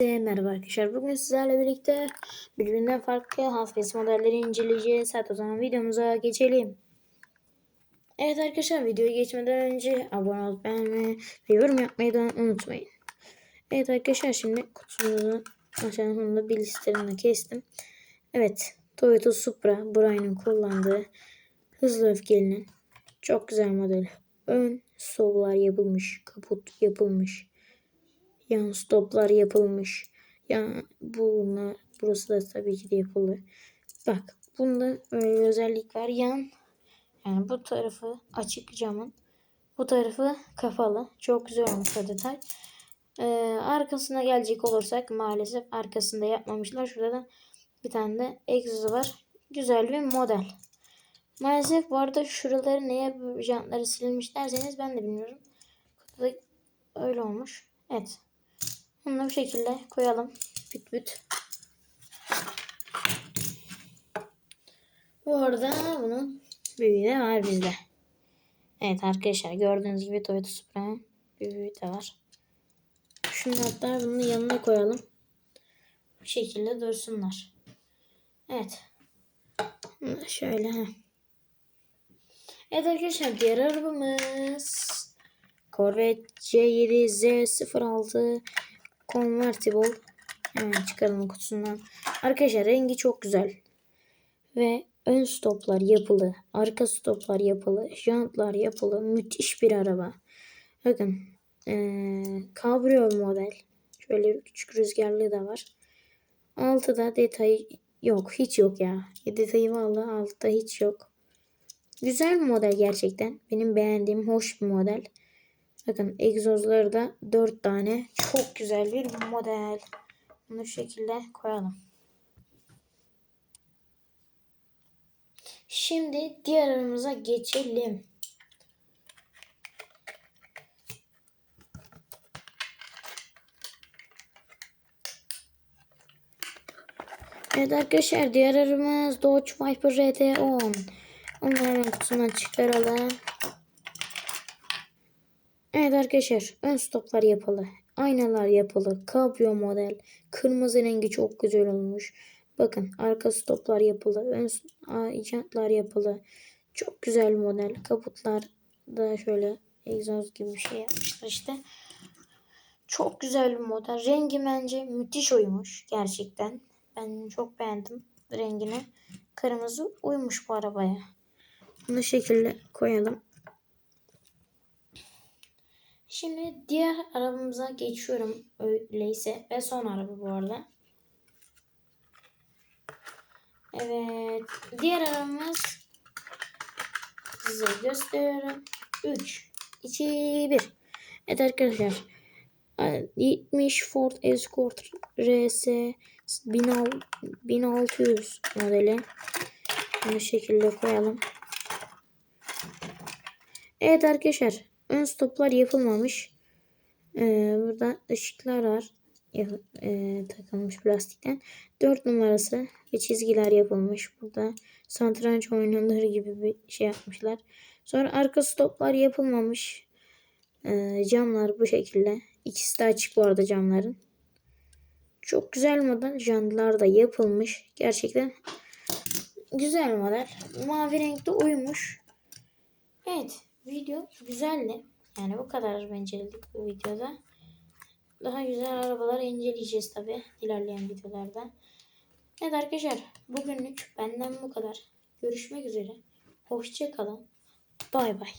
Merhaba arkadaşlar. Bugün sizlerle birlikte birbirinden farklı Half modelleri inceleyeceğiz. Hadi o zaman videomuza geçelim. Evet arkadaşlar videoya geçmeden önce abone olup beğenmeyi ve yorum yapmayı da unutmayın. Evet arkadaşlar şimdi kutumuzu aşağının sonunda bir listelerini kestim. Evet Toyota Supra Brian'ın kullandığı hızlı öfkelinin çok güzel model. Ön stoplar yapılmış. Kaput yapılmış. Yan stoplar yapılmış. Ya bunlar burası da tabii ki de yapıldı. Bak bunda öyle bir özellik var. Yan yani bu tarafı açık camın. Bu tarafı kapalı. Çok güzel olmuş o detay. Ee, arkasına gelecek olursak maalesef arkasında yapmamışlar. Şurada da bir tane de egzozu var. Güzel bir model. Maalesef bu arada şuraları neye jantları silinmiş derseniz ben de bilmiyorum. Kutuda öyle olmuş. Evet. Bunu bu şekilde koyalım. Büt büt. Bu arada bunun büyüğü de var bizde. Evet arkadaşlar gördüğünüz gibi Toyota Supra'nın büyüğü de var. Şunu hatta bunun yanına koyalım. Bu şekilde dursunlar. Evet. Şöyle. Evet arkadaşlar diğer arabamız Corvette C7 Z06 Convertible. Hemen çıkaralım kutusundan. Arkadaşlar rengi çok güzel. Ve ön stoplar yapılı. Arka stoplar yapılı. Jantlar yapılı. Müthiş bir araba. Bakın. Ee, model. Şöyle küçük rüzgarlığı da var. Altıda detay yok. Hiç yok ya. Detayı vallahi altta hiç yok. Güzel bir model gerçekten. Benim beğendiğim hoş bir model. Bakın egzozları da 4 tane. Çok güzel bir model. Bunu şu şekilde koyalım. Şimdi diğer aramıza geçelim. Evet arkadaşlar diğer aramız Dodge Viper RT10. Onu hemen kutusundan çıkaralım. Evet arkadaşlar ön stoplar yapılı. Aynalar yapılı. Cabrio model. Kırmızı rengi çok güzel olmuş. Bakın arka stoplar yapılı. Ön jantlar yapılı. Çok güzel model. Kaputlar da şöyle egzoz gibi bir şey yapmışlar işte. Çok güzel bir model. Rengi bence müthiş uymuş gerçekten. Ben çok beğendim rengini. Kırmızı uymuş bu arabaya. Bunu şekilde koyalım. Şimdi diğer arabamıza geçiyorum öyleyse ve son araba bu arada. Evet. Diğer arabamız size gösteriyorum. 3, 2, 1. Evet arkadaşlar. 70 Ford Escort RS 1600 modeli. Bu şekilde koyalım. Evet arkadaşlar. Ön stoplar yapılmamış. Ee, burada ışıklar var. E, takılmış plastikten. 4 numarası ve çizgiler yapılmış. Burada santranç oyunları gibi bir şey yapmışlar. Sonra arka stoplar yapılmamış. Ee, camlar bu şekilde. İkisi de açık bu arada camların. Çok güzel model. Jantlar da yapılmış. Gerçekten güzel model. Mavi renkte uymuş. Evet. Video güzeldi. Yani bu kadar bence bu videoda. Daha güzel arabalar inceleyeceğiz tabi ilerleyen videolarda. Evet arkadaşlar bugünlük benden bu kadar. Görüşmek üzere. Hoşçakalın. Bay bay.